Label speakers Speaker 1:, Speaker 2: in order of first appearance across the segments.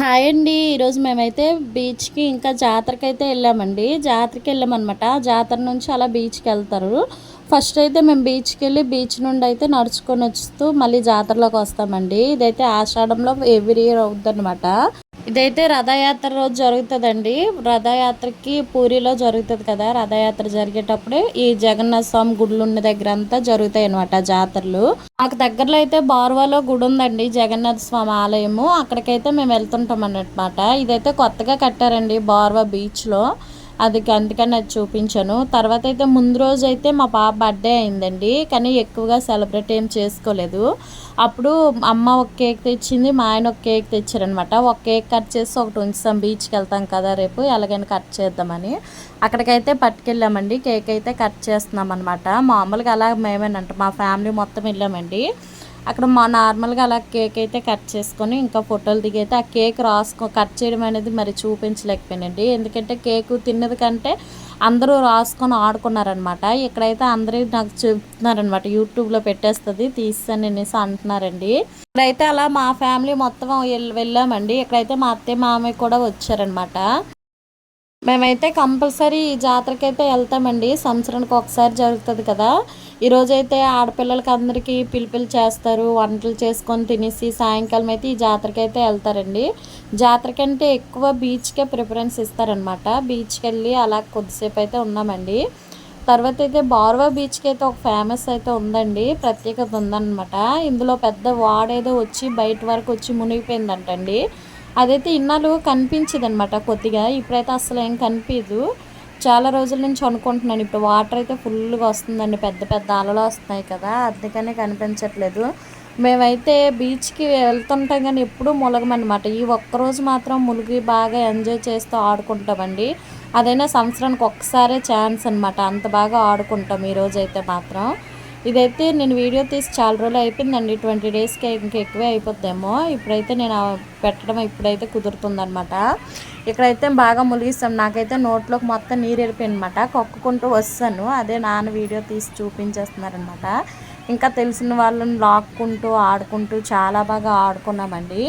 Speaker 1: Hi అండి. ఈరోజు మేమైతే బీచ్కి ఇంకా జాతరకి అయితే వెళ్ళామండి. జాతరకి వెళ్ళామన్నమాట. జాతర నుంచి అలా బీచ్కి వెళ్తారు. ఫస్ట్ అయితే మేము బీచ్కి వెళ్ళి బీచ్ నుండి అయితే నడుచుకొని వస్తూ మళ్ళీ జాతరలోకి వస్తామండి. ఇదైతే ఆషాఢంలో ఎవ్రీ ఇయర్ అవుద్దన్నమాట. ఇదైతే రథయాత్ర రోజు జరుగుతుందండి. రథయాత్రకి పూరిలో జరుగుతుంది కదా రథయాత్ర జరిగేటప్పుడే ఈ జగన్నాథ స్వామి గుడులు ఉన్న దగ్గర అంతా జరుగుతాయి అనమాట జాతరలు. మాకు దగ్గరలో అయితే బార్వాలో గుడి ఉందండి జగన్నాథ స్వామి ఆలయము. అక్కడికైతే మేము వెళ్తుంటాం అన్నమాట ఇదైతే కొత్తగా కట్టారండి బార్వా బీచ్లో. అది అందుకని అది చూపించాను. తర్వాత అయితే ముందు రోజు అయితే మా పాప బర్త్డే అయిందండి. కానీ ఎక్కువగా సెలబ్రేట్ ఏం చేసుకోలేదు. అప్పుడు అమ్మ ఒక కేక్ తెచ్చింది మా ఆయన ఒక కేక్ తెచ్చారనమాట. ఒక కేక్ కట్ చేసి ఒకటి ఉంచుతాం బీచ్కి వెళ్తాం కదా రేపు ఎలాగైనా కట్ చేద్దామని. అక్కడికైతే పట్టుకెళ్ళామండి. కేక్ అయితే కట్ చేస్తున్నాం అనమాట మామూలుగా అలా మేమేనంట. మా ఫ్యామిలీ మొత్తం వెళ్ళామండి. అక్కడ మా నార్మల్గా అలా కేక్ అయితే కట్ చేసుకొని ఇంకా ఫోటోలు దిగైతే ఆ కేక్ రాసుకో కట్ చేయడం అనేది మరి చూపించలేకపోయినండి. ఎందుకంటే కేక్ తిన్నది కంటే అందరూ రాసుకొని ఆడుకున్నారనమాట ఇక్కడైతే అందరూ నాకు చెప్తున్నారనమాట యూట్యూబ్లో పెట్టేస్తుంది తీస్తాను అనేసి అంటున్నారండి. ఇక్కడైతే అలా మా ఫ్యామిలీ మొత్తం వెళ్ళామండి. ఇక్కడైతే మా అత్తయ్య మామయ్య కూడా వచ్చారనమాట మేమైతే కంపల్సరీ ఈ జాతరకి అయితే వెళ్తామండి. సంవత్సరానికి ఒకసారి జరుగుతుంది కదా. ఈరోజైతే ఆడపిల్లలకి అందరికీ పిలుపులు చేస్తారు వంటలు చేసుకొని తినేసి సాయంకాలం అయితే ఈ జాతరకి అయితే వెళ్తారండి. జాతర కంటే ఎక్కువ బీచ్కే ప్రిఫరెన్స్ ఇస్తారనమాట బీచ్కి వెళ్ళి అలా కొద్దిసేపు అయితే ఉన్నామండి. తర్వాత అయితే బార్వా బీచ్కి అయితే ఒక ఫేమస్ అయితే ఉందండి. ప్రత్యేకత ఉందన్నమాట. ఇందులో పెద్ద వాడేదో వచ్చి బయట వరకు వచ్చి మునిగిపోయిందంటండి. అదైతే ఇన్నాళ్ళు కనిపించేది అనమాట కొద్దిగా. ఇప్పుడైతే అసలు ఏం కనిపించదు చాలా రోజుల నుంచి అనుకుంటున్నాను. ఇప్పుడు వాటర్ అయితే ఫుల్గా వస్తుందండి. పెద్ద పెద్ద అలలు వస్తున్నాయి కదా. అందుకనే కనిపించట్లేదు. మేమైతే బీచ్కి వెళ్తుంటాం కానీ ఎప్పుడూ ములగమన్నమాట. ఈ ఒక్కరోజు మాత్రం ములిగి బాగా ఎంజాయ్ చేస్తూ ఆడుకుంటామండి. అదైనా సంవత్సరానికి ఒక్కసారే ఛాన్స్ అనమాట అంత బాగా ఆడుకుంటాం. ఈరోజు అయితే మాత్రం ఇదైతే నేను వీడియో తీసి చాలా రోజులు అయిపోయిందండి. ట్వంటీ డేస్కి ఇంకా ఎక్కువే అయిపోద్దేమో. ఇప్పుడైతే నేను పెట్టడం ఇప్పుడైతే కుదురుతుందనమాట ఇక్కడైతే బాగా ములిగిస్తాం. నాకైతే నోట్లోకి మొత్తం నీరు అనమాట కొక్కుకుంటూ వస్తాను. అదే నాన్న వీడియో తీసి చూపించేస్తున్నారనమాట ఇంకా తెలిసిన వాళ్ళని లాక్కుంటూ ఆడుకుంటూ చాలా బాగా ఆడుకున్నామండి.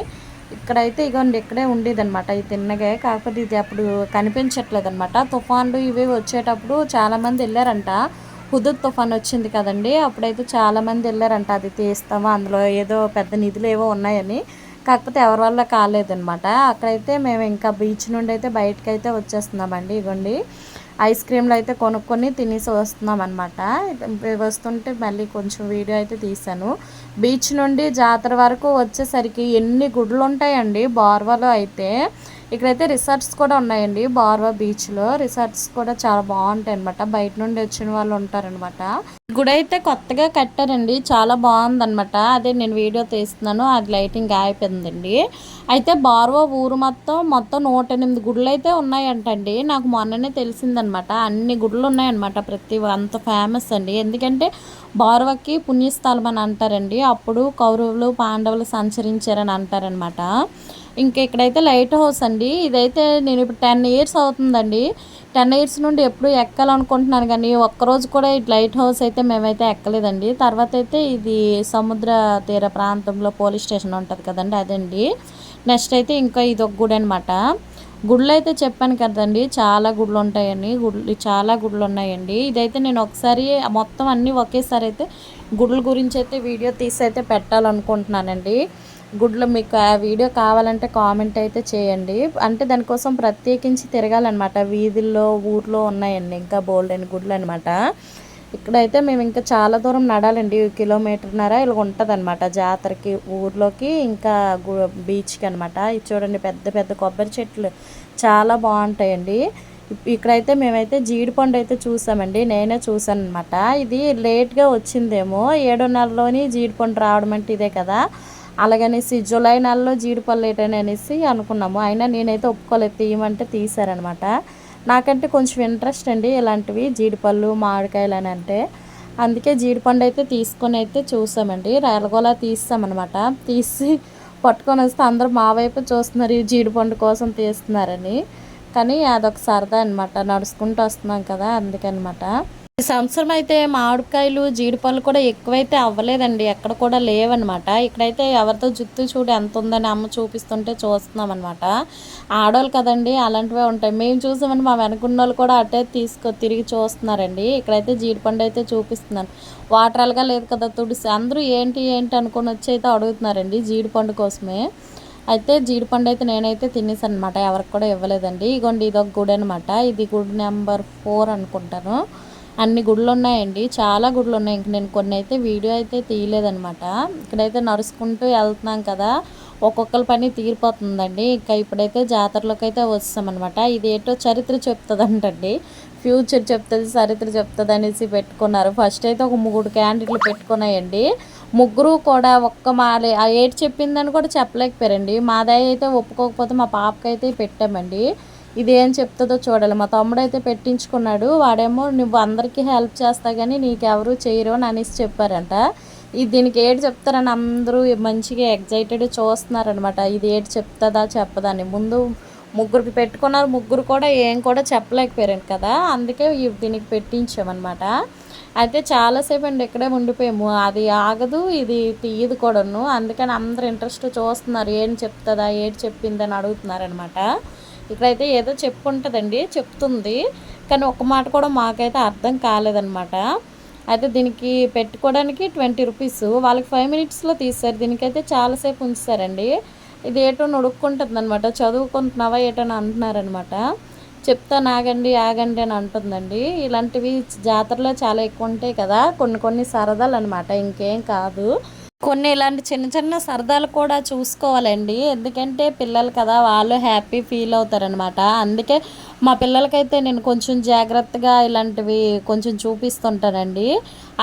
Speaker 1: ఇక్కడైతే ఇగోండి ఇక్కడే ఉండేదన్నమాట. ఈ తిన్నగే. కాకపోతే ఇది అప్పుడు కనిపించట్లేదు అనమాట తుఫాన్లు ఇవి వచ్చేటప్పుడు చాలామంది వెళ్ళారంట. హుదూద్ తుఫాన్ వచ్చింది కదండి. అప్పుడైతే చాలామంది వెళ్ళారంట అది తీస్తాము అందులో ఏదో పెద్ద నిధులు ఏవో ఉన్నాయని. కాకపోతే ఎవరి వల్ల కాలేదనమాట అక్కడైతే మేము ఇంకా బీచ్ నుండి అయితే బయటకు అయితే వచ్చేస్తున్నామండి. ఇగోండి ఐస్ క్రీమ్లు అయితే కొనుక్కొని తినేసి వస్తున్నాం అనమాట వస్తుంటే మళ్ళీ కొంచెం వీడియో అయితే తీశాను. బీచ్ నుండి జాతర వరకు వచ్చేసరికి ఎన్ని గుడ్లు ఉంటాయండి బార్వలో అయితే ఇక్కడైతే రిసార్ట్స్ కూడా ఉన్నాయండి బార్వా బీచ్లో రిసార్ట్స్ కూడా చాలా బాగుంటాయి అనమాట బయట నుండి వచ్చిన వాళ్ళు ఉంటారనమాట గుడి అయితే కొత్తగా కట్టారండి చాలా బాగుందనమాట అదే నేను వీడియో తీస్తున్నాను అది లైటింగ్ అయిపోయిందండి అయితే బార్వా ఊరు మొత్తం మొత్తం నూట ఎనిమిది గుడులు అయితే ఉన్నాయంటండి. నాకు మొన్ననే తెలిసిందనమాట అన్ని గుడులు ఉన్నాయన్నమాట ప్రతి అంత ఫేమస్ అండి. ఎందుకంటే బార్వకి పుణ్యస్థలం అని అంటారండి. అప్పుడు కౌరవులు పాండవులు సంచరించారని అంటారనమాట ఇంకా ఇక్కడైతే లైట్ హౌస్ అండి. ఇదైతే నేను ఇప్పుడు టెన్ ఇయర్స్ అవుతుందండి. టెన్ ఇయర్స్ నుండి ఎప్పుడు ఎక్కాలనుకుంటున్నాను కానీ ఒక్కరోజు కూడా ఈ లైట్ హౌస్ అయితే మేమైతే ఎక్కలేదండి. తర్వాత అయితే ఇది సముద్ర తీర ప్రాంతంలో పోలీస్ స్టేషన్ ఉంటుంది కదండి అదండి. నెక్స్ట్ అయితే ఇంకా ఇది ఒక గుడి అనమాట గుళ్ళు అయితే చెప్పాను కదండి చాలా గుళ్ళు ఉంటాయండి. గుళ్ళు చాలా గుళ్ళు ఉన్నాయండి. ఇదైతే నేను ఒకసారి మొత్తం అన్నీ ఒకేసారి అయితే గుళ్ళ గురించి అయితే వీడియో తీసి అయితే పెట్టాలనుకుంటున్నానండి. గుడ్లు మీకు ఆ వీడియో కావాలంటే కామెంట్ అయితే చేయండి. అంటే దానికోసం ప్రత్యేకించి తిరగాలన్నమాట. వీధుల్లో ఊర్లో ఉన్నాయండి. ఇంకా బోల్డ్ గుడ్లు అనమాట ఇక్కడైతే మేము ఇంకా చాలా దూరం నడాలండి. కిలోమీటర్న్నర ఇలా ఉంటుంది అనమాట జాతరకి ఊర్లోకి ఇంకా బీచ్కి అనమాట ఇది చూడండి పెద్ద పెద్ద కొబ్బరి చెట్లు చాలా బాగుంటాయండి. ఇక్కడైతే మేమైతే జీడిపండు అయితే చూసామండి. నేనే చూసాను అనమాట ఇది లేట్గా వచ్చిందేమో. ఏడున్నరలోని జీడిపండు రావడం అంటే ఇదే కదా. అలాగనేసి జూలై నెలలో జీడిపళ్ళు ఏటని అనేసి అనుకున్నాము. అయినా నేనైతే ఒప్పుకోలేదు. తీయమంటే తీసారనమాట నాకంటే కొంచెం ఇంట్రెస్ట్ అండి ఇలాంటివి జీడిపళ్ళు మామిడికాయలు అని అంటే అందుకే జీడిపండు అయితే తీసుకొని అయితే చూసామండి. రైలగోలా తీస్తామన్నమాట తీసి పట్టుకొని వస్తే అందరూ మా వైపు చూస్తున్నారు ఈ జీడిపండు కోసం తీస్తున్నారని. కానీ అదొక సరదా అనమాట నడుచుకుంటూ వస్తున్నాం కదా అందుకనమాట. ఈ సంవత్సరం అయితే మామిడికాయలు జీడిపళ్ళు కూడా ఎక్కువైతే అవ్వలేదండి. ఎక్కడ కూడా లేవన్నమాట. ఇక్కడైతే ఎవరితో జుత్తు చూడు ఎంత ఉందని అమ్మ చూపిస్తుంటే చూస్తున్నాం అనమాట ఆడవాళ్ళు కదండి అలాంటివే ఉంటాయి. మేము చూసామని మా వెనకున్న వాళ్ళు కూడా అటే తీసుకో తిరిగి చూస్తున్నారండి. ఇక్కడైతే జీడిపండు అయితే చూపిస్తున్నాను. వాటరల్గా లేదు కదా తుడిసి. అందరూ ఏంటి ఏంటి అనుకుని వచ్చి అయితే అడుగుతున్నారండి జీడిపండు కోసమే. అయితే జీడిపండు అయితే నేనైతే తినేసాను అనమాట ఎవరికి కూడా ఇవ్వలేదండి. ఇగోండి ఇది ఒక గుడి అనమాట ఇది గుడి నెంబర్ ఫోర్ అనుకుంటాను. అన్ని గుళ్ళు ఉన్నాయండి చాలా గుళ్ళు ఉన్నాయి ఇంక నేను కొన్ని అయితే వీడియో అయితే తీయలేదనమాట ఇక్కడైతే నడుచుకుంటూ వెళ్తున్నాం కదా. ఒక్కొక్కరి పని తీరిపోతుందండి. ఇంకా ఇప్పుడైతే జాతరలోకి అయితే వస్తామన్నమాట. ఇది ఏంటో చరిత్ర చెప్తుందంటండి. ఫ్యూచర్ చెప్తుంది చరిత్ర చెప్తుంది అనేసి పెట్టుకున్నారు. ఫస్ట్ అయితే ఒక మూడు క్యాండిట్లు పెట్టుకున్నాయండి. ముగ్గురు కూడా ఒక్క మాలే ఏటి చెప్పిందని కూడా చెప్పలేకపోయారండి. మాదయ్య అయితే ఒప్పుకోకపోతే మా పాపకైతే పెట్టామండి. ఇది ఏం చెప్తుందో చూడాలి. మా తమ్ముడు అయితే పెట్టించుకున్నాడు. వాడేమో నువ్వు అందరికీ హెల్ప్ చేస్తా కానీ నీకెవరూ చేయరు అని అనేసి చెప్పారంట. ఇది దీనికి ఏడు చెప్తారని అందరూ మంచిగా ఎగ్జైటెడ్ చూస్తున్నారనమాట ఇది ఏడు చెప్తుందా చెప్పదని ముందు ముగ్గురికి పెట్టుకున్నారు. ముగ్గురు కూడా ఏం కూడా చెప్పలేకపోయారు కదా. అందుకే దీనికి పెట్టించామన్నమాట. అయితే చాలాసేపు అండి ఇక్కడే ఉండిపోయాము. అది ఆగదు ఇది తీయదు కూడాను. అందుకని అందరు ఇంట్రెస్ట్ చూస్తున్నారు. ఏం చెప్తుందా ఏడు చెప్పిందని అడుగుతున్నారనమాట ఇక్కడైతే ఏదో చెప్పుంటుందండి చెప్తుంది. కానీ ఒక మాట కూడా మాకైతే అర్థం కాలేదనమాట అయితే దీనికి పెట్టుకోవడానికి ట్వంటీ రూపీస్. వాళ్ళకి ఫైవ్ మినిట్స్లో తీశారు. దీనికైతే చాలాసేపు ఉంచుతారండి. ఇది ఏటో నొడుక్కుంటుంది అనమాట చదువుకుంటున్నావా ఏటో అంటున్నారనమాట చెప్తాను ఆగండి ఆగండి అని అంటుందండి. ఇలాంటివి జాతరలో చాలా ఎక్కువ ఉంటాయి కదా. కొన్ని కొన్ని సరదాలు అనమాట ఇంకేం కాదు. కొన్ని ఇలాంటి చిన్న చిన్న సరదాలు కూడా చూసుకోవాలండి. ఎందుకంటే పిల్లలు కదా వాళ్ళు హ్యాపీ ఫీల్ అవుతారనమాట అందుకే మా పిల్లలకైతే నేను కొంచెం జాగ్రత్తగా ఇలాంటివి కొంచెం చూపిస్తుంటానండి.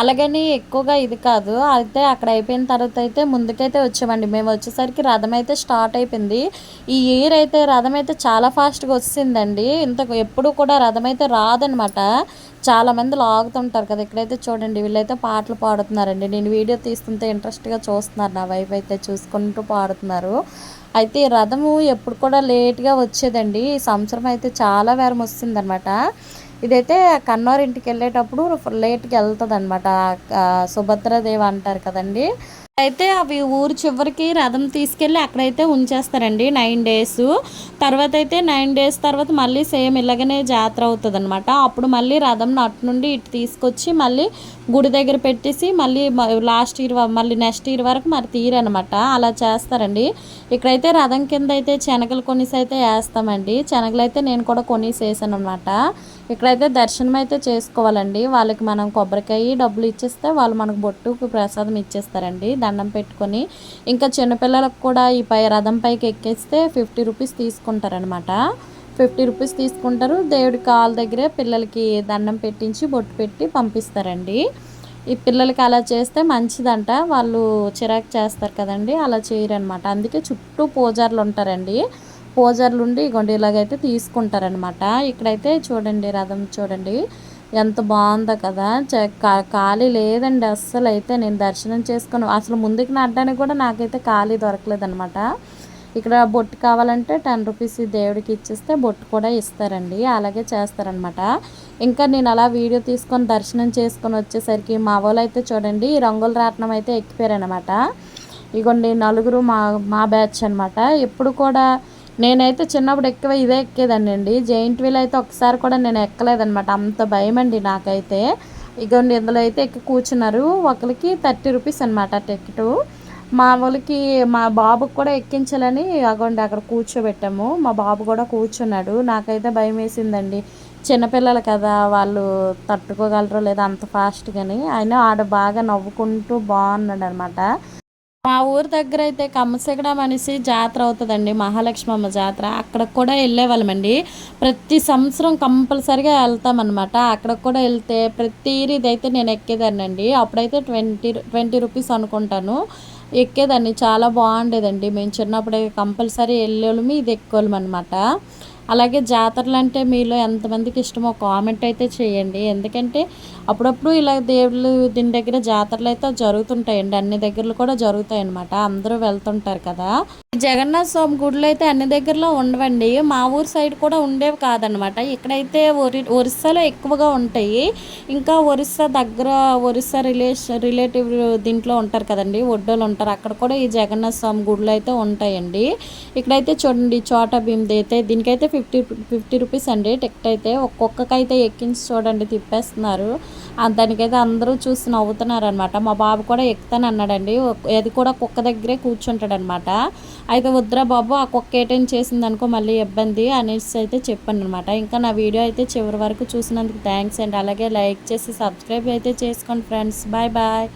Speaker 1: అలాగని ఎక్కువగా ఇది కాదు. అయితే అక్కడ అయిపోయిన తర్వాత అయితే ముందుకైతే వచ్చామండి. మేము వచ్చేసరికి రథం అయితే స్టార్ట్ అయిపోయింది. ఈ ఇయర్ అయితే రథం అయితే చాలా ఫాస్ట్గా వచ్చిందండి ఇంత ఎప్పుడు కూడా రథం అయితే రాదనమాట చాలామంది లాగుతుంటారు కదా. ఇక్కడైతే చూడండి వీళ్ళైతే పాటలు పాడుతున్నారండి. నేను వీడియో తీస్తుంటే ఇంట్రెస్ట్గా చూస్తున్నారు. నా వైపు అయితే చూసుకుంటూ పాడుతున్నారు. అయితే ఈ రథము ఎప్పుడు కూడా లేట్గా వచ్చేదండి. ఈ సంవత్సరం అయితే చాలా వేరం వస్తుందన్నమాట. ఇదైతే కన్నోరింటికి వెళ్ళేటప్పుడు లేట్గా వెళ్తుంది అనమాట సుభద్రదేవి అంటారు కదండి. అయితే అవి ఊరు చివరికి రథం తీసుకెళ్ళి అక్కడైతే ఉంచేస్తారండి నైన్ డేస్. తర్వాత అయితే నైన్ డేస్ తర్వాత మళ్ళీ సేమ్ ఇలాగనే జాతర అవుతుంది అనమాట అప్పుడు మళ్ళీ రథం అటు నుండి ఇటు తీసుకొచ్చి మళ్ళీ గుడి దగ్గర పెట్టేసి మళ్ళీ లాస్ట్ ఇయర్ మళ్ళీ నెక్స్ట్ ఇయర్ వరకు మరి తీరనమాట అలా చేస్తారండి. ఇక్కడైతే రథం కింద అయితే శనగలు కొనిసి అయితే వేస్తామండి. శనగలు అయితే నేను కూడా కొనిసి వేసాను అనమాట ఇక్కడైతే దర్శనం అయితే చేసుకోవాలండి. వాళ్ళకి మనం కొబ్బరికాయ డబ్బులు ఇచ్చేస్తే వాళ్ళు మనకు బొట్టుకు ప్రసాదం ఇచ్చేస్తారండి. దండం పెట్టుకొని ఇంకా చిన్నపిల్లలకు కూడా ఈ పై రథం పైకి ఎక్కేస్తే ఫిఫ్టీ రూపీస్ తీసుకుంటారనమాట ఫిఫ్టీ రూపీస్ తీసుకుంటారు. దేవుడి కాల్ దగ్గరే పిల్లలకి దండం పెట్టించి బొట్టు పెట్టి పంపిస్తారండి. ఈ పిల్లలకి అలా చేస్తే మంచిదంట. వాళ్ళు చిరాకు చేస్తారు కదండి. అలా చేయరనమాట అందుకే చుట్టూ పూజార్లు ఉంటారండి. పూజార్లు ఉండి ఇగోండి ఇలాగైతే తీసుకుంటారనమాట ఇక్కడైతే చూడండి రథం చూడండి. ఎంత బాగుందో కదా. ఖాళీ లేదండి అస్సలు అయితే నేను దర్శనం చేసుకుని అసలు ముందుకు నడ్డానికి కూడా నాకైతే ఖాళీ దొరకలేదనమాట ఇక్కడ బొట్టు కావాలంటే టెన్ రూపీస్ దేవుడికి ఇచ్చేస్తే బొట్టు కూడా ఇస్తారండి అలాగే చేస్తారనమాట ఇంకా నేను అలా వీడియో తీసుకొని దర్శనం చేసుకొని వచ్చేసరికి మా వాళ్ళు అయితే చూడండి రంగుల రాట్నం అయితే ఎక్కిపోయారనమాట ఇగోండి నలుగురు మా మా బ్యాచ్ అనమాట ఎప్పుడు కూడా నేనైతే చిన్నప్పుడు ఎక్కువ ఇదే ఎక్కేదాన్ని అండి. జైంట్ వీల్ అయితే ఒకసారి కూడా నేను ఎక్కలేదనమాట అంత భయం అండి నాకైతే ఇగోండి ఇందులో అయితే ఎక్కి కూర్చున్నారు. ఒకరికి థర్టీ రూపీస్ అనమాట టికెట్ మా వాళ్ళకి మా బాబుకి కూడా ఎక్కించాలని అగోండి అక్కడ కూర్చోబెట్టాము. మా బాబు కూడా కూర్చున్నాడు. నాకైతే భయం వేసిందండి. చిన్నపిల్లలు కదా వాళ్ళు తట్టుకోగలరో లేదా అంత ఫాస్ట్గాని అయినా ఆడ బాగా నవ్వుకుంటూ బాగున్నాడు అనమాట మా ఊరు దగ్గర అయితే కమ్మసగడం అనేసి జాతర అవుతుందండి మహాలక్ష్మమ్మ జాతర. అక్కడ కూడా వెళ్ళేవాళ్ళమండి ప్రతి సంవత్సరం కంపల్సరిగా వెళ్తామన్నమాట. అక్కడ కూడా వెళ్తే ప్రతి ఇదైతే నేను ఎక్కేదానండి అప్పుడైతే ట్వంటీ ట్వంటీ రూపీస్ అనుకుంటాను. ఎక్కేదాన్ని. చాలా బాగుండేదండి. మేము చిన్నప్పుడే కంపల్సరీ వెళ్ళేవాళ్ళమి ఇది ఎక్కోళ్ళం అనమాట అలాగే జాతరలు అంటే మీలో ఎంతమందికి ఇష్టమో కామెంట్ అయితే చేయండి. ఎందుకంటే అప్పుడప్పుడు ఇలా దేవుళ్ళు దీని దగ్గర జాతరలు అయితే జరుగుతుంటాయండి. అన్ని దగ్గరలు కూడా జరుగుతాయి అన్నమాట అందరూ వెళ్తుంటారు కదా. జగన్నాథ స్వామి గుడులు అయితే అన్ని దగ్గరలో ఉండవండి. మా ఊరు సైడ్ కూడా ఉండేవి కాదనమాట ఇక్కడైతే ఒరి ఒరిస్సాలో ఎక్కువగా ఉంటాయి. ఇంకా ఒరిస్సా దగ్గర ఒరిస్సా రిలేషన్ రిలేటివ్ దీంట్లో ఉంటారు కదండి. ఒడ్డోలు ఉంటారు. అక్కడ కూడా ఈ జగన్నాథ స్వామి గుడులు అయితే ఉంటాయండి. ఇక్కడైతే చూడండి చోట భీమ్ది అయితే దీనికైతే ఫిఫ్టీ ఫిఫ్టీ రూపీస్ అండి. టికెట్ అయితే ఒక్కొక్కకైతే ఎక్కించి చూడండి తిప్పేస్తున్నారు. దానికైతే అందరూ చూసి నవ్వుతున్నారు అనమాట మా బాబు కూడా ఎక్కుతాను అన్నాడండి అది కూడా కుక్క దగ్గరే కూర్చుంటాడనమాట అయితే వద్దురా బాబు ఆ కుక్క ఏటైనా చేసింది అనుకో మళ్ళీ ఇబ్బంది అనేసి అయితే చెప్పాను అనమాట ఇంకా నా వీడియో అయితే చివరి వరకు చూసినందుకు థ్యాంక్స్ అండి అలాగే లైక్ చేసి సబ్స్క్రైబ్ అయితే చేసుకోండి ఫ్రెండ్స్. Bye bye.